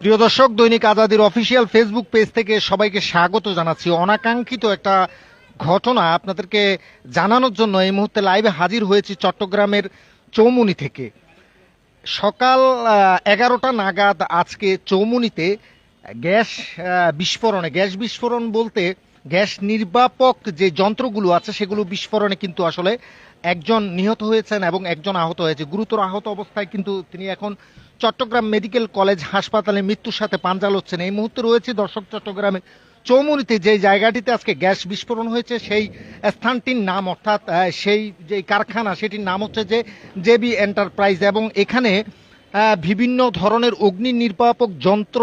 প্রিয় দর্শক, দৈনিক আজাদির অফিসিয়াল ফেসবুক পেজ থেকে সবাইকে স্বাগত জানাচ্ছি। অনাকাঙ্ক্ষিত একটা ঘটনা আপনাদেরকে জানানোর জন্য এই মুহূর্তে লাইভে হাজির হয়েছি চট্টগ্রামের চৌমুনি থেকে। সকাল এগারোটা নাগাদ আজকে চৌমুনিতে গ্যাস বিস্ফোরণে, গ্যাস বিস্ফোরণ বলতে গ্যাস নির্বাপক যে যন্ত্রগুলো আছে সেগুলো বিস্ফোরণে কিন্তু আসলে একজন নিহত হয়েছেন এবং একজন আহত হয়েছে। গুরুতর আহত অবস্থায় কিন্তু তিনি এখন চট্টগ্রাম মেডিকেল কলেজ হাসপাতালে মৃত্যুর সাথে পাঞ্জাল হচ্ছেন এই মুহূর্তে রয়েছে দর্শক চট্টগ্রামে চৌমুনিতে যে জায়গাটিতে আজকে গ্যাস বিস্ফোরণ হয়েছে সেই স্থানটির নাম অর্থাৎ সেই যে কারখানা সেটির নাম হচ্ছে যে জেবি এন্টারপ্রাইজ এবং এখানে বিভিন্ন ধরনের অগ্নি নির্বাপক যন্ত্র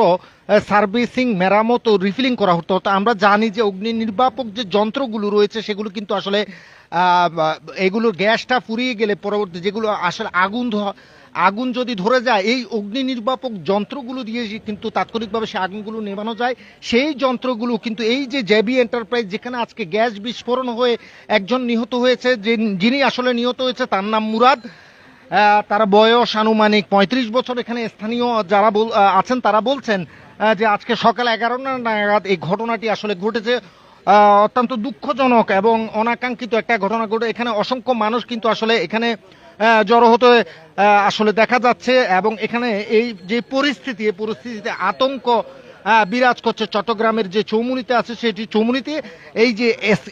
সার্ভিসিং মেরামত ও রিফিলিং করা হতো। আমরা জানি যে অগ্নি নির্বাপক যে যন্ত্রগুলো রয়েছে সেগুলো কিন্তু আসলে আহ, এগুলো গ্যাসটা ফুরিয়ে গেলে পরবর্তী যেগুলো আসলে আগুন আগুন যদি ধরে যায়, এই অগ্নি নির্বাপক যন্ত্রগুলো দিয়ে কিন্তু তাৎক্ষণিকভাবে সে আগুনগুলো নেভানো যায়, সেই যন্ত্রগুলো কিন্তু এই যে জেবি এন্টারপ্রাইজ, যেখানে আজকে গ্যাস বিস্ফোরণ হয়ে একজন নিহত হয়েছে, যে যিনি আসলে নিহত হয়েছে, তার নাম মুরাদ। তার বয়স আনুমানিক পঁয়ত্রিশ বছর। এখানে স্থানীয় যারা আছেন, তারা বলছেন যে আজকে সকাল এগারোটা নাগাদ এই ঘটনাটি আসলে ঘটেছে অত্যন্ত দুঃখজনক এবং অনাকাঙ্ক্ষিত একটা ঘটনা ঘটে। এখানে অসংখ্য মানুষ কিন্তু আসলে এখানে জড়ো হতে আসলে দেখা যাচ্ছে এবং এখানে এই যে পরিস্থিতি, এই পরিস্থিতিতে আতঙ্ক বিরাজ করছে চট্টগ্রামের যে চৌমুনিতে আছে সেটি চৌমুনিতে। এই যে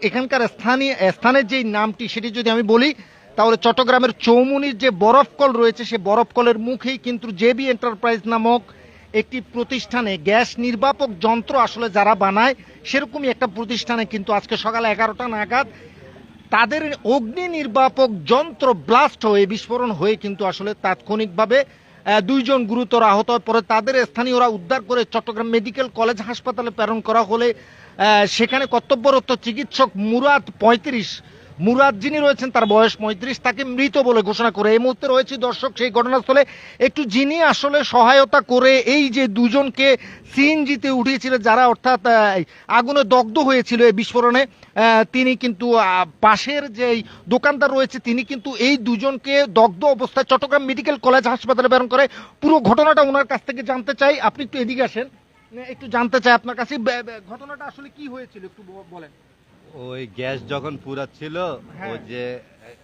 এখানকার স্থানীয় স্থানের যে নামটি সেটি যদি আমি বলি, তাহলে চট্টগ্রামের চৌমুনির যে বরফকল রয়েছে, সে বরফকলের মুখেই কিন্তু জেবি এন্টারপ্রাইজ নামক একটি প্রতিষ্ঠানে গ্যাস নির্বাপক যন্ত্র আসলে যারা বানায়, সেরকমই একটা প্রতিষ্ঠানে কিন্তু আজকে সকাল এগারোটা নাগাদ তাদের অগ্নি নির্বাপক যন্ত্র ব্লাস্ট হয়ে বিস্ফোরণ হয়ে কিন্তু আসলে তাৎক্ষণিকভাবে দুইজন গুরুতর আহত পরে তাদের স্থানীয়রা উদ্ধার করে চট্টগ্রাম মেডিকেল কলেজ হাসপাতালে প্রেরণ করা হলে সেখানে কর্তব্যরত চিকিৎসক মুরাদ পঁয়ত্রিশ মুরাদ যিনি রয়েছেন, তার বয়স পঁয়ত্রিশ, তাকে মৃত বলে ঘোষণা করে। এই মুহূর্তে রয়েছে দর্শক সেই ঘটনাস্থলে। একটু যিনি আসলে সহায়তা করে এই যে দুজনকে সিএনজিতে উঠিয়েছিলেন, যারা অর্থাৎ আগুনে দগ্ধ হয়েছিল এই বিস্ফোরণে তিনি কিন্তু পাশের যে দোকানদার রয়েছে, তিনি কিন্তু এই দুজনকে দগ্ধ অবস্থায় চট্টগ্রাম মেডিকেল কলেজ হাসপাতালে প্রেরণ করে। পুরো ঘটনাটা ওনার কাছ থেকে জানতে চাই। আপনি একটু এদিকে আসেন। একটু জানতে চাই আপনার কাছে। ঘটনাটা আসলে কি হয়েছিল? একটু বলেন। ওই গ্যাস যখন পুরাচ্ছিল হ্যাঁ। ওই যে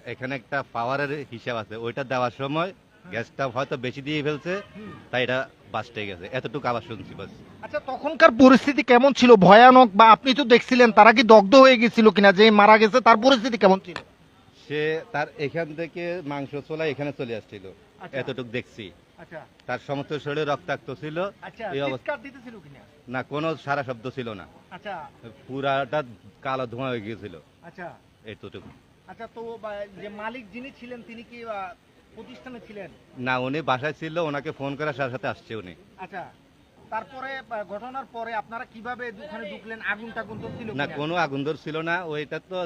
এখানে একটা পাওয়ারের হিসাব আছে। ওইটা দেওয়ার সময় গ্যাসটা হয়তো বেশি দিয়ে ফেলছে তাই এটা বাস্টে গেছে। এতটুকু আবার শুনছি বাস। আচ্ছা তখনকার পরিস্থিতি কেমন ছিল? ভয়ানক বা আপনি তো দেখছিলেন তারা কি দগ্ধ হয়ে গেছিল কিনা? যে মারা গেছে তার পরিস্থিতি কেমন ছিল? সে তার এখান থেকে মাংস চলা এখানে চলে আসছিল। আচ্ছা। এতটুকু দেখছি। তার সমস্ত শরীরে রক্তাক্ত ছিল। আচ্ছা এই অবস্থা না? কোনো সারা শব্দ ছিল না। আচ্ছা। পুরাটা কালো ধোঁয়া হয়ে গিয়েছিল। আচ্ছা। এতটুকু। আচ্ছা তো যে মালিক যিনি ছিলেন তিনি কি প্রতিষ্ঠানে ছিলেন? না উনি বাসায় ছিল ওনাকে ফোন করার সাথে সাথে আসছে উনি। আচ্ছা তারপরে ঘটনার পরে আপনারা কীভাবে ওখানে ঢুকলেন? আগুন টাগুন তো ছিল না কিনা? কোনো আগুন ধর ছিল না ওইটা তো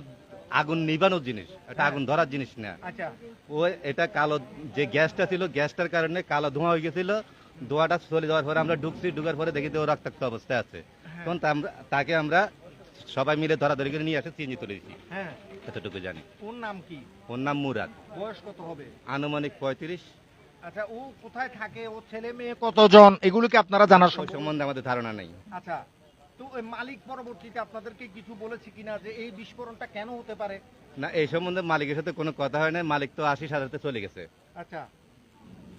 আগুন নিবানোর জিনিস এটা হ্যাঁ। আগুন ধরার জিনিস না। আচ্ছা। ও এটা কালো যে গ্যাসটা ছিল গ্যাসটার কারণে কালো ধোঁয়া হয়ে গেছিল ধোঁয়াটা চলে যাওয়ার পরে আমরা ঢুকছি ঢুকার পরে দেখি যে ও রক্তাক্ত অবস্থায় আছে। হ্যাঁ। তখন তাকে আমরা সবাই মিলে ধরাধরি করে নিয়ে আসে চিনি তুলে দিচ্ছি হ্যাঁ। এতটুকু জানি। ওর নাম কি? ওর নাম মুরাদ। বয়স কত হবে? আনুমানিক পঁয়ত্রিশ। আচ্ছা ও কোথায় থাকে? ও ছেলে মেয়ে কতজন? এগুলো কি আপনারা জানার সম্বন্ধে আমাদের ধারণা নেই। আচ্ছা। তো মালিক পরবর্তীতে আপনাদেরকে কিছু বলেছে কিনা যে এই বিস্ফোরণটা কেন হতে পারে? না এই সম্বন্ধে মালিকের সাথে কোনো কথা হয় না মালিক তো আশি সাজাতে চলে গেছে। আচ্ছা।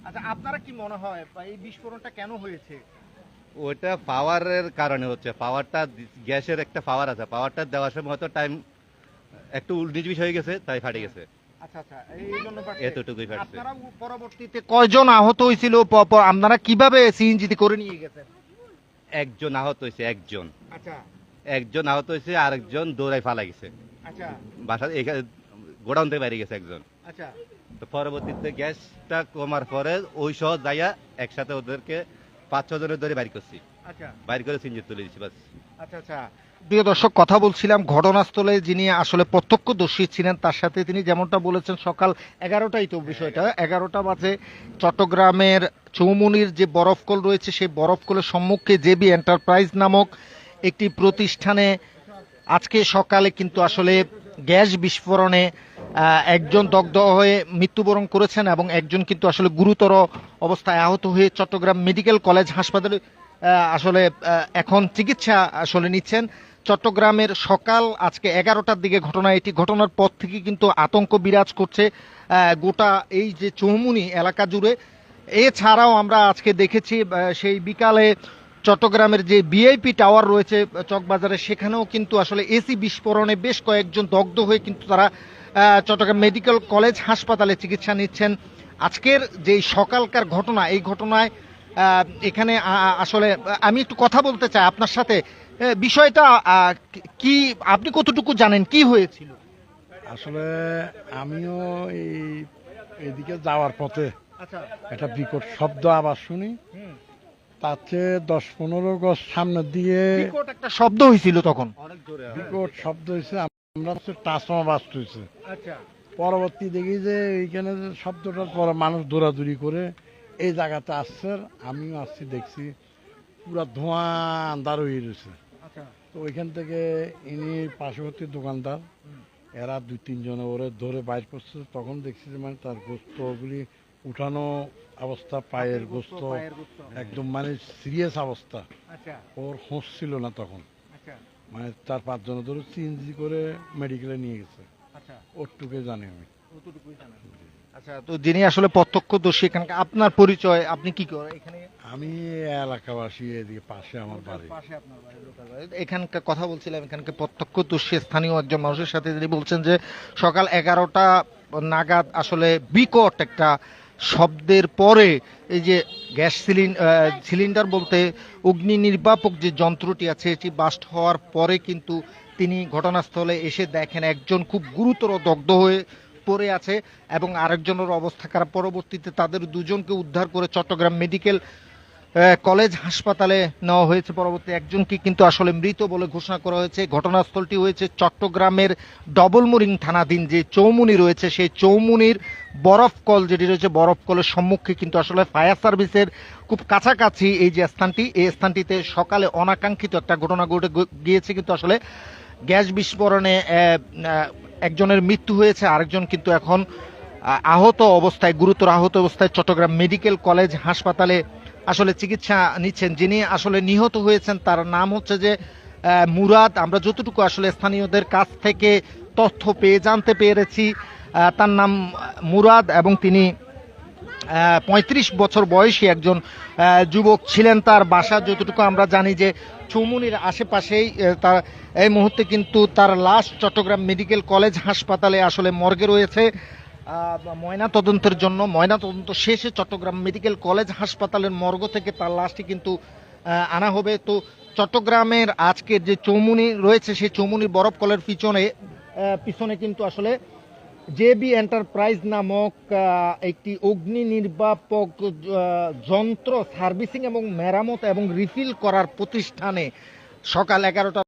আচ্ছা আপনারা কি মনে হয় এই বিস্ফোরণটা কেন হয়েছে? ওইটা পাওয়ারের কারণে হচ্ছে। পাওয়ারটা গ্যাসের একটা পাওয়ার আছে। পাওয়ারটা দেওয়ার সময় হয়তো টাইম একটু উল্টিজ হয়ে গেছে তাই ফাটে গেছে। আচ্ছা আচ্ছা এতটুকুই। আপনারা পরবর্তীতে কয়জন আহত হয়েছিল? আপনারা কীভাবে সিএনজিতে করে নিয়ে গেছেন? একজন আহত হয়েছে একজন। আচ্ছা। একজন আহত হয়েছে আরেকজন দৌড়াই ফালা গেছে। আচ্ছা। বাসা এখানে গোডাউন থেকে বাইরে গেছে একজন। আচ্ছা। তো পরবর্তীতে গ্যাসটা কমার পরে ওই সহ যাইয়া একসাথে ওদেরকে পাঁচ ছজনের জনের ধরে বাইর করছি। বাইর করে সিঞ্জিত তুলে দিচ্ছি বাস। আচ্ছা আচ্ছা। প্রিয় দর্শক কথা বলছিলাম ঘটনাস্থলে যিনি আসলে প্রত্যক্ষদর্শী ছিলেন তার সাথে তিনি যেমনটা বলেছেন সকাল এগারোটাই তো বিষয়টা। এগারোটা বাজে চট্টগ্রামের চৌমুনির যে বরফকল রয়েছে সেই বরফকলের সম্মুখে জেবি এন্টারপ্রাইজ নামক একটি প্রতিষ্ঠানে আজকে সকালে কিন্তু আসলে গ্যাস বিস্ফোরণে একজন দগ্ধ হয়ে মৃত্যুবরণ করেছেন এবং একজন কিন্তু আসলে গুরুতর অবস্থায় আহত হয়ে চট্টগ্রাম মেডিকেল কলেজ হাসপাতালে আসলে এখন চিকিৎসা আসলে নিচ্ছেন। চট্টগ্রামের সকাল আজকে এগারোটার দিকে ঘটনা, এটি ঘটনার পর থেকে কিন্তু আতঙ্ক বিরাজ করছে গোটা এই যে চৌমুনি এলাকা জুড়ে। এছাড়াও আমরা আজকে দেখেছি সেই বিকালে চট্টগ্রামের যে বিআইপি টাওয়ার রয়েছে, চকবাজারে, সেখানেও কিন্তু আসলে এসি বিস্ফোরণে বেশ কয়েকজন দগ্ধ হয়ে কিন্তু তারা চট্টগ্রাম মেডিকেল কলেজ হাসপাতালে চিকিৎসা নিচ্ছেন। আজকের যে সকালকার ঘটনা, এই ঘটনায় এখানে আসলে আমি একটু কথা বলতে চাই আপনার সাথে। বিষয়টা কি আপনি কতটুকু জানেন? কি হয়েছিল? আসলে আমিও এই এদিকে যাওয়ার পথে আচ্ছা। একটা বিকট শব্দ আবার শুনি। তার চেয়ে দশ পনেরো গজ সামনে দিয়ে একটা শব্দ হয়েছিল তখন? অনেক বিকট শব্দ হয়েছে আমরা হচ্ছে ট্রান্সফর্মার বাস্ট হয়েছে। আচ্ছা। পরবর্তী দেখি যে এইখানে যে শব্দটার পরে মানুষ দৌড়াদৌড়ি করে এই জায়গাতে আসছে আমিও আসছি দেখছি পুরো ধোঁয়া আন্দার হয়ে রয়েছে। আচ্ছা। তো ওইখান থেকে ইনি পার্শ্ববর্তী দোকানদার এরা দুই তিনজনে ওরে ধরে বাইর করছে তখন দেখছি যে মানে তার গোস্তগুলি উঠানো অবস্থা পায়ের গোস্ত একদম মানে সিরিয়াস অবস্থা। আচ্ছা। ওর হোঁশ ছিল না তখন। আচ্ছা। মানে চার পাঁচজনে ধরে চিনজি করে মেডিকেলে নিয়ে গেছে। ওরটুকে জানি আমি। আচ্ছা তো যিনি আসলে প্রত্যক্ষদর্শী এখানকার আপনার পরিচয় আপনি কি করেন এখানে আমি এলাকাবাসী এদিকে পাশে আমার বাড়ি পাশে আপনার বাড়ি, local বাড়ি। এখানকার কথা বলছিলাম এখানকার প্রত্যক্ষদর্শী স্থানীয় একজন মানুষের সাথে তিনি বলছেন যে সকাল এগারোটা নাগাদ আসলে বিকট একটা শব্দের পরে এই যে গ্যাস সিলিন্ডার সিলিন্ডার বলতে অগ্নি নির্বাপক যে যন্ত্রটি আছে এটি বাস্ট হওয়ার পরে কিন্তু তিনি ঘটনাস্থলে এসে দেখেন একজন খুব গুরুতর দগ্ধ হয়ে পড়ে আছে এবং আরেকজনের অবস্থা খারাপ। পরবর্তীতে তাদের দুজনকে উদ্ধার করে চট্টগ্রাম মেডিকেল কলেজ হাসপাতালে নেওয়া হয়েছে। পরবর্তী একজনকে কিন্তু আসলে মৃত বলে ঘোষণা করা হয়েছে। ঘটনাস্থলটি হয়েছে চট্টগ্রামের ডবলমুরিং থানাধীন যে চৌমুনি রয়েছে, সেই চৌমুনির বরফ কল যেটি রয়েছে, বরফ কলের সম্মুখে কিন্তু আসলে ফায়ার সার্ভিসের খুব কাছাকাছি এই যে স্থানটি, এই স্থানটিতে সকালে অনাকাঙ্ক্ষিত একটা ঘটনা ঘটে গিয়েছে। কিন্তু আসলে গ্যাস বিস্ফোরণে একজনের মৃত্যু হয়েছে, আরেকজন কিন্তু এখন আহত অবস্থায়, গুরুতর আহত অবস্থায় চট্টগ্রাম মেডিকেল কলেজ হাসপাতালে আসলে চিকিৎসা নিচ্ছেন। যিনি আসলে নিহত হয়েছেন, তার নাম হচ্ছে যে মুরাদ। আমরা যতটুকু আসলে স্থানীয়দের কাছ থেকে তথ্য পেয়ে, জানতে পেরেছি তার নাম মুরাদ এবং তিনি পঁয়ত্রিশ বছর বয়সী একজন যুবক ছিলেন তার বাসা। যতটুকু আমরা জানি যে চৌমুনির আশেপাশেই তার এই মুহূর্তে কিন্তু তার লাশ চট্টগ্রাম মেডিকেল কলেজ হাসপাতালে আসলে মর্গে রয়েছে। ময়না তদন্তের জন্য ময়না তদন্ত শেষে চট্টগ্রাম মেডিকেল কলেজ হাসপাতালের মর্গ থেকে তার লাশটি কিন্তু আনা হবে। তো চট্টগ্রামের আজকের যে চৌমুনি রয়েছে, সেই চৌমুনির বরফ কলের পিছনে পিছনে কিন্তু আসলে জেবি এন্টারপ্রাইজ নামক একটি অগ্নি নির্বাপক যন্ত্র সার্ভিসিং এবং মেরামত এবং রিফিল করার প্রতিষ্ঠানে সকাল এগারোটা